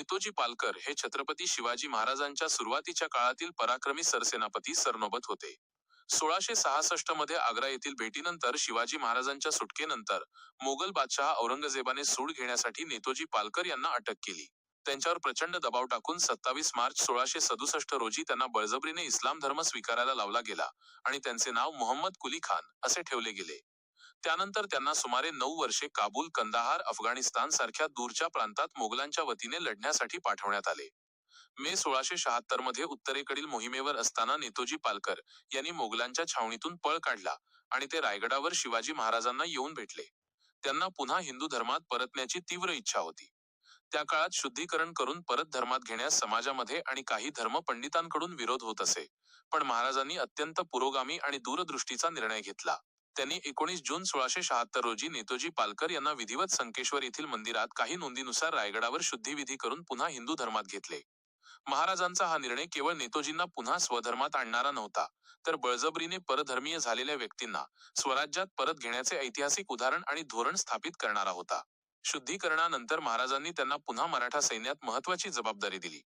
नेतोजी पालकर हे छत्रपती शिवाजी महाराजांच्या सुरुवातीच्या काळातील पराक्रमी सरसेनापती सरनोबत होते. सोळाशे सहासष्टमध्ये आग्रा येथील भेटीनंतर शिवाजी महाराजांच्या सुटकेनंतर मोगल बादशहा औरंगजेबाने सूड घेण्यासाठी नेतोजी पालकर यांना अटक केली. त्यांच्यावर प्रचंड दबाव टाकून सत्तावीस मार्च सोळाशे सदुसष्ट रोजी त्यांना बळजबरीने इस्लाम धर्म स्वीकारायला लावला गेला आणि त्यांचे नाव मोहम्मद कुली खान असे ठेवले गेले. त्यानंतर त्यांना सुमारे नऊ वर्षे काबूल कंदाहार अफगाणिस्तान सारख्या दूरच्या प्रांतात मोगलांच्या वतीने लढण्यासाठी पाठवण्यात आले. मे सोळाशे शहात्तरमध्ये उत्तरेकडील मोहिमेवर असताना नेतोजी पालकर यांनी मोगलांच्या छावणीतून पळ काढला आणि ते रायगडावर शिवाजी महाराजांना येऊन भेटले. त्यांना पुन्हा हिंदू धर्मात परतण्याची तीव्र इच्छा होती. त्या काळात शुद्धीकरण करून परत धर्मात घेण्यास समाजामध्ये आणि काही धर्मपंडितांकडून विरोध होत असे पण महाराजांनी अत्यंत पुरोगामी आणि दूरदृष्टीचा निर्णय घेतला. त्यांनी एकोणीस जून सोळाशे शहात्तर रोजी नेतोजी पालकर यांना विधिवत संकेश्वर येथील मंदिरात काही नोंदीनुसार रायगडावर शुद्धिविधी करून पुन्हा हिंदू धर्मात घेतले. महाराजांचा हा निर्णय केवळ नेतोजींना पुन्हा स्वधर्मात आणणारा नव्हता तर बळजबरीने परधर्मीय झालेल्या व्यक्तींना स्वराज्यात परत घेण्याचे ऐतिहासिक उदाहरण आणि धोरण स्थापित करणारा होता. शुद्धीकरणानंतर महाराजांनी त्यांना पुन्हा मराठा सैन्यात महत्वाची जबाबदारी दिली.